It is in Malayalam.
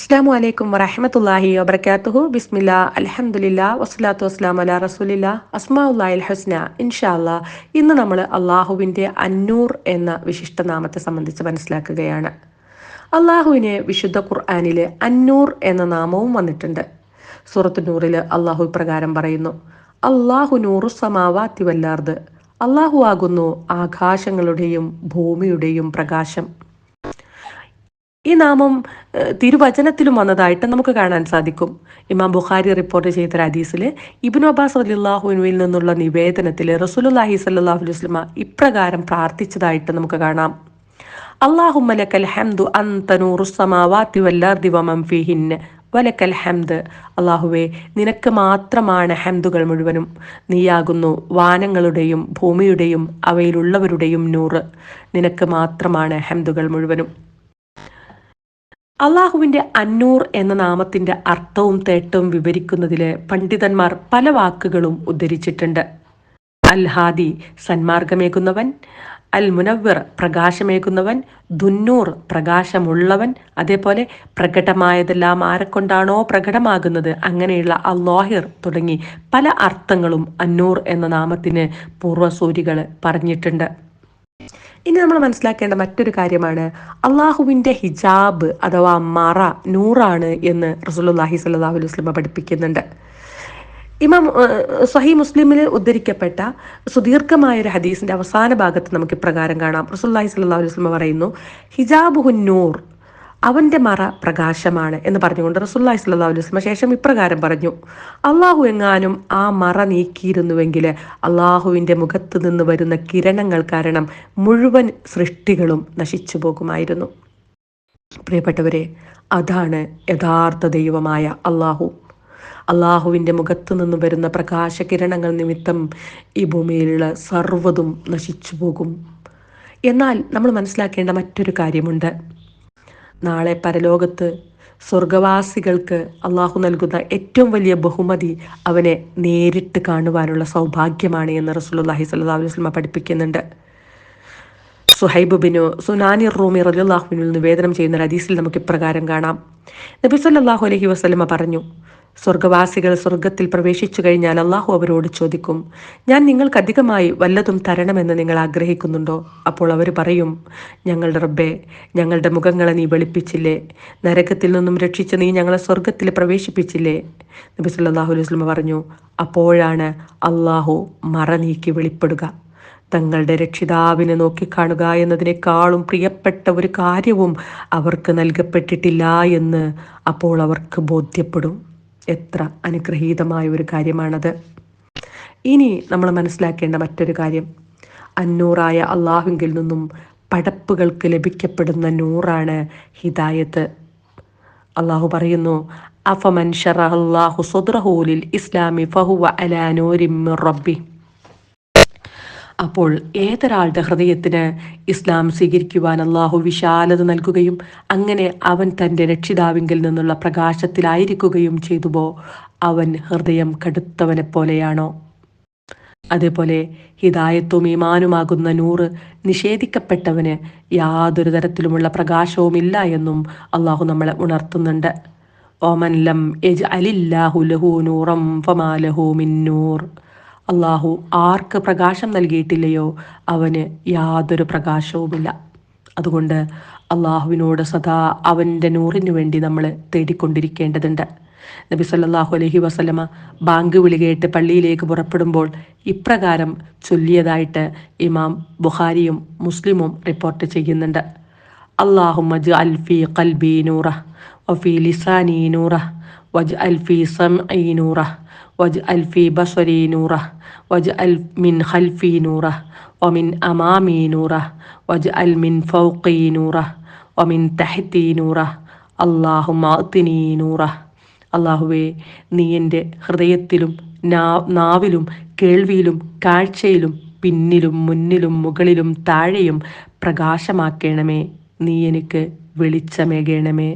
അസ്സാം അലൈക്കും വറഹമത്തല്ലാഹി വബർക്കാത്തുഹു ബിസ്മില്ല അലഹമുല്ല വസ്സലാത്തു വസ്സലാമു അല റസൂലില്ല അസ്മാഉല്ലാഹിൽ ഹുസ്ന. ഇൻഷാല്ല ഇന്ന് നമ്മൾ അള്ളാഹുവിന്റെ അന്നൂർ എന്ന വിശിഷ്ട നാമത്തെ സംബന്ധിച്ച് മനസ്സിലാക്കുകയാണ്. അള്ളാഹുവിന് വിശുദ്ധ ഖുർആാനിൽ അന്നൂർ എന്ന നാമവും വന്നിട്ടുണ്ട്. സൂറത്ത് നൂറിൽ അള്ളാഹു ഇപ്രകാരം പറയുന്നു അള്ളാഹു നൂറു സമാവാത്തി വല്ലാർദ് അള്ളാഹു ആകുന്നു ആകാശങ്ങളുടെയും ഭൂമിയുടെയും പ്രകാശം. ഈ നാമം തിരുവചനത്തിലും വന്നതായിട്ട് നമുക്ക് കാണാൻ സാധിക്കും. ഇമാം ബുഖാരി റിപ്പോർട്ട് ചെയ്ത ഹദീസിൽ ഇബിൻ അബ്ബാസ് അലിള്ളാഹുവിനുവിൽ നിന്നുള്ള നിവേദനത്തിൽ റസൂലുല്ലാഹി സല്ലാഹു വസ്ലമ ഇപ്രകാരം പ്രാർത്ഥിച്ചതായിട്ട് നമുക്ക് കാണാം. അള്ളാഹുമലക്കൽ ഹംദു വലക്കൽ ഹംദ്. അള്ളാഹുവെ നിനക്ക് മാത്രമാണ് ഹംദുകൾ മുഴുവനും. നീയാകുന്നു വാനങ്ങളുടെയും ഭൂമിയുടെയും അവയിലുള്ളവരുടെയും നൂറ്. നിനക്ക് മാത്രമാണ് ഹംദുകൾ മുഴുവനും. അള്ളാഹുവിന്റെ അന്നൂർ എന്ന നാമത്തിന്റെ അർത്ഥവും തേട്ടവും വിവരിക്കുന്നതിൽ പണ്ഡിതന്മാർ പല വാക്കുകളും ഉദ്ധരിച്ചിട്ടുണ്ട്. അൽ ഹാദി സന്മാർഗമേകുന്നവൻ അൽ മുനവ്വർ പ്രകാശമേകുന്നവൻ ദുന്നൂർ പ്രകാശമുള്ളവൻ അതേപോലെ പ്രകടമായതെല്ലാം ആരെക്കൊണ്ടാണോ പ്രകടമാകുന്നത് അങ്ങനെയുള്ള അള്ളാഹിർ തുടങ്ങി പല അർത്ഥങ്ങളും അന്നൂർ എന്ന നാമത്തിന് പൂർവസൂരികൾ പറഞ്ഞിട്ടുണ്ട്. ഇനി നമ്മൾ മനസ്സിലാക്കേണ്ട മറ്റൊരു കാര്യമാണ്. അള്ളാഹുവിന്റെ ഹിജാബ് അഥവാ മറ നൂറാണ് എന്ന് റസൂലുല്ലാഹി സല്ലാഹു വസ്ലമ പഠിപ്പിക്കുന്നുണ്ട്. ഇമാം സഹി മുസ്ലിമിൽ ഉദ്ധരിക്കപ്പെട്ട സുദീർഘമായ ഒരു ഹദീസിന്റെ അവസാന ഭാഗത്ത് നമുക്ക് ഇപ്രകാരം കാണാം. റസൂല്ലാഹി സല്ലാഹു വസ്ലമ പറയുന്നു ഹിജാബ് ഹുന്നൂർ അവന്റെ മറ പ്രകാശമാണ് എന്ന് പറഞ്ഞുകൊണ്ട് റസുല്ലാഹി സ്വല്ലാ അലൈഹി ശേഷം ഇപ്രകാരം പറഞ്ഞു. അള്ളാഹു എങ്ങാനും ആ മറ നീക്കിയിരുന്നുവെങ്കിൽ അള്ളാഹുവിന്റെ മുഖത്ത് നിന്ന് വരുന്ന കിരണങ്ങൾ കാരണം മുഴുവൻ സൃഷ്ടികളും നശിച്ചു പോകുമായിരുന്നു പ്രിയപ്പെട്ടവരെ അതാണ് യഥാർത്ഥ ദൈവമായ അള്ളാഹു അള്ളാഹുവിന്റെ മുഖത്ത് നിന്ന് വരുന്ന പ്രകാശകിരണങ്ങൾ നിമിത്തം ഈ ഭൂമിയിലുള്ള സർവതും നശിച്ചു പോകും എന്നാൽ നമ്മൾ മനസ്സിലാക്കേണ്ട മറ്റൊരു കാര്യമുണ്ട്. നാളെ പരലോകത്ത് സ്വർഗവാസികൾക്ക് അള്ളാഹു നൽകുന്ന ഏറ്റവും വലിയ ബഹുമതി അവനെ നേരിട്ട് കാണുവാനുള്ള സൗഭാഗ്യമാണ് എന്ന് റസൂലുല്ലാഹി സ്വല്ലാ വസ്ലമ പഠിപ്പിക്കുന്നുണ്ട്. സുഹൈബ് ബിനു സുനാനി റൂമി റലിയുള്ളാഹുവിനിൽ നിവേദനം ചെയ്യുന്ന ഹദീസിൽ നമുക്ക് ഇപ്രകാരം കാണാം. നബി സല്ലാഹു അലഹി വസ്ലമ പറഞ്ഞു സ്വർഗവാസികൾ സ്വർഗത്തിൽ പ്രവേശിച്ചു കഴിഞ്ഞാൽ അള്ളാഹു അവരോട് ചോദിക്കും ഞാൻ നിങ്ങൾക്കധികമായി വല്ലതും തരണമെന്ന് നിങ്ങൾ ആഗ്രഹിക്കുന്നുണ്ടോ? അപ്പോൾ അവർ പറയും ഞങ്ങളുടെ റബ്ബെ ഞങ്ങളുടെ മുഖങ്ങളെ നീ വെളുപ്പിച്ചില്ലേ? നരകത്തിൽ നിന്നും രക്ഷിച്ച് നീ ഞങ്ങളെ സ്വർഗത്തിൽ പ്രവേശിപ്പിച്ചില്ലേ? നബി സല്ലാഹു അലൈഹി പറഞ്ഞു അപ്പോഴാണ് അള്ളാഹു മറ നീക്കി വെളിപ്പെടുക. തങ്ങളുടെ രക്ഷിതാവിനെ നോക്കിക്കാണുക എന്നതിനേക്കാളും പ്രിയപ്പെട്ട ഒരു കാര്യവും അവർക്ക് നൽകപ്പെട്ടിട്ടില്ല എന്ന് അപ്പോൾ അവർക്ക് ബോധ്യപ്പെടും. എത്ര അനുഗ്രഹീതമായ ഒരു കാര്യമാണത്. ഇനി നമ്മൾ മനസ്സിലാക്കേണ്ട മറ്റൊരു കാര്യം. അന്നൂറായ അള്ളാഹുങ്കിൽ നിന്നും പടപ്പുകൾക്ക് ലഭിക്കപ്പെടുന്ന നൂറാണ് ഹിദായത്ത്. അള്ളാഹു പറയുന്നു അഫമൻ ഷറഹു സുദ്രഹൂലിൽ ഇസ്ലാമി ഫഹുവ അലാനൂരിം റബ്ബി അപ്പോൾ ഏതൊരാളുടെ ഹൃദയത്തിന് ഇസ്ലാം സ്വീകരിക്കുവാൻ അള്ളാഹു വിശാലത നൽകുകയും അങ്ങനെ അവൻ തന്റെ രക്ഷിതാവിങ്കിൽ നിന്നുള്ള പ്രകാശത്തിലായിരിക്കുകയും ചെയ്തുവോ? അവൻ ഹൃദയം കടുത്തവനെ പോലെയാണോ? അതേപോലെ ഹിതായത്വം ഈമാനുമാകുന്ന നൂറ് നിഷേധിക്കപ്പെട്ടവന് യാതൊരു തരത്തിലുമുള്ള പ്രകാശവും ഇല്ല എന്നും അള്ളാഹു നമ്മളെ ഉണർത്തുന്നുണ്ട്. ഓമൻ ലം എജ് അലില്ലാഹു ലഹു നൂറം ഫമാലഹു മിന്നൂർ. അള്ളാഹു ആർക്ക് പ്രകാശം നൽകിയിട്ടില്ലയോ അവന് യാതൊരു പ്രകാശവുമില്ല. അതുകൊണ്ട് അള്ളാഹുവിനോട് സദാ അവന്റെ നൂറിനു വേണ്ടി നമ്മൾ തേടിക്കൊണ്ടിരിക്കേണ്ടതുണ്ട്. നബി സല്ലാഹു അലഹി വസ്ലമ ബാങ്ക് വിളികേട്ട് പള്ളിയിലേക്ക് പുറപ്പെടുമ്പോൾ ഇപ്രകാരം ചൊല്ലിയതായിട്ട് ഇമാം ബുഖാരിയും മുസ്ലിമും റിപ്പോർട്ട് ചെയ്യുന്നുണ്ട്. അള്ളാഹു മജ് അൽഫി കൽബി നൂറ വഫി ലിസാനി നൂറ വജ് അൽഫി സം നൂറ വജ് അൽഫി ബസ്വരി നൂറ വജ് അൽ മിൻ ഖൽഫി നൂറ വമിൻ അമാമി നൂറ വജ് അൽ മിൻ ഫൗഖി നൂറ വമിൻ തഹത്തി നൂറ അള്ളാഹു മാത്തിനി നൂറ അള്ളാഹുവേ നീ എന്റെ ഹൃദയത്തിലും നാവിലും കേൾവിയിലും കാഴ്ചയിലും പിന്നിലും മുന്നിലും മുകളിലും താഴെയും പ്രകാശമാക്കണമേ. നീ എനിക്ക് വെളിച്ചമേകണമേ.